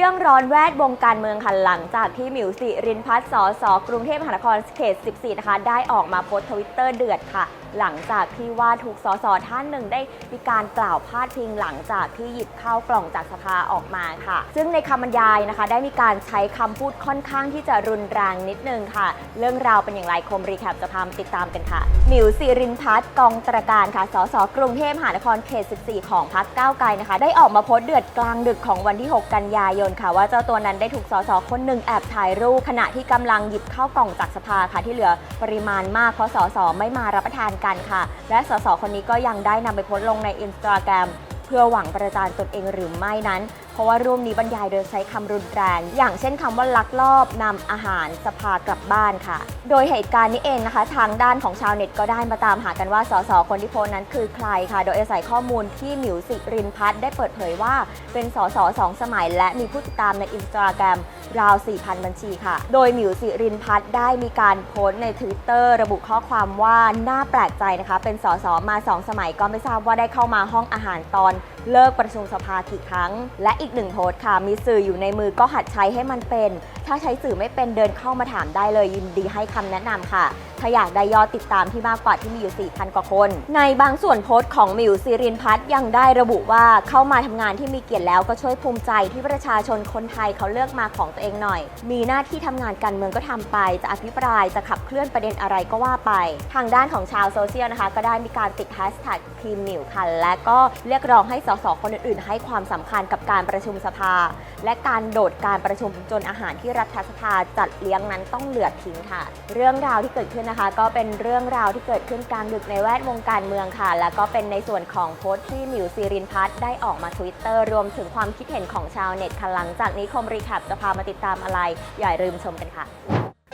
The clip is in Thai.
เรื่องร้อนแวดวงการเมืองค่ะหลังจากที่หมิวสิรินพัฒน์สสกรุงเทพมหานครเขต 14 นะคะ ได้ออกมาโพสต์ทวิตเตอร์เดือดค่ะหลังจากที่ว่าถูกสสท่านหนึ่งได้มีการกล่าวพาดพิงหลังจากที่หยิบข้าวกล่องจากสภาออกมาค่ะ ซึ่งในคำบรรยายนะคะ ได้มีการใช้คำพูดค่อนข้างที่จะรุนแรงนิดนึงค่ะ เรื่องราวเป็นอย่างไรคมรีแคปจะพามติดตามกันค่ะหมิวสิรินพัฒน์กองตรการค่ะสสกรุงเทพมหานครเขต 14 ของพรรคก้าวไกลนะคะ ได้ออกมาโพสต์เดือดกลางดึกของวันที่ 6 กันยายนค่ะ ว่าเจ้าตัวนั้นได้ถูกสสคนหนึ่งแอบถ่ายรูปขณะที่กำลังหยิบข้าวกล่องจากสภาค่ะที่เหลือปริมาณมากเพราะสสไม่มารับประทานกันค่ะ และสสคนนี้ก็ยังได้นำไปโพสต์ลงในอินสตาแกรมเพื่อหวังประจานตนเองหรือไม่นั้น ราะว่ารูปนี้บรรยายโดยใช้คำรุนแรง อย่างเช่นคำว่าลักลอบนำอาหารสภากลับบ้านค่ะ โดยเหตุการณ์นี้เองนะคะ ทางด้านของชาวเน็ตก็ได้มาตามหากันว่าสสคนที่โพสนั้นคือใครค่ะ โดยอาศัยข้อมูลที่หมิวสิรินพัฒน์ได้เปิดเผยว่า เป็นสสสองสมัย และมีผู้ติดตามในอินสตาแกรมราว 4,000 บัญชีค่ะ โดยหมิวสิรินพัฒน์ได้มีการโพสต์ใน Twitter ระบุข้อความว่า น่าแปลกใจนะคะ เป็นสสมา 2 สมัยก็ไม่ทราบว่าได้เข้ามาห้องอาหารตอนเลิกประชุมสภากี่ครั้ง และอีกหนึ่งโพสต์ค่ะ มีสื่ออยู่ในมือก็หัดใช้ให้มันเป็น ถ้าใช้สื่อไม่เป็นเดินเข้ามาถามได้เลยยินดีให้คำแนะนำค่ะ ถ้าอยากได้ยอดติดตามที่มากกว่าที่มีอยู่ 4,000 กว่าคน ในบางส่วนโพสต์ของมิวซีรินพัฒยังได้ระบุว่าเข้ามาทำงานที่มีเกียรติแล้วก็ช่วยภูมิใจที่ประชาชนคนไทยเขาเลือกมาของตัวเองหน่อย มีหน้าที่ทำงานการเมืองก็ทำไป จะอภิปรายจะขับเคลื่อนประเด็นอะไรก็ว่าไป ทางด้านของชาวโซเชียลนะคะ ก็ได้มีการติดแฮชแท็กทีมมิวค่ะและก็เรียกร้องให้สสคนอื่นๆ ให้ความสำคัญกับการประชุมสภา และการโดดการประชุมจนอาหารที่รัฐสภาจัดเลี้ยงนั้นต้องเหลือทิ้งค่ะ เรื่องราวที่เกิดขึ้นนะคะ ก็เป็นเรื่องราวที่เกิดขึ้นกลางดึกในแวดวงการเมืองค่ะ แล้วก็เป็นในส่วนของโพสต์ที่หมิวซีรินพัฒน์ได้ออกมาทวิตเตอร์รวมถึงความคิดเห็นของชาวเน็ตค่ะหลังจากนี้คมรีแคปจะพามาติดตามอะไรอย่าลืมชมกันค่ะ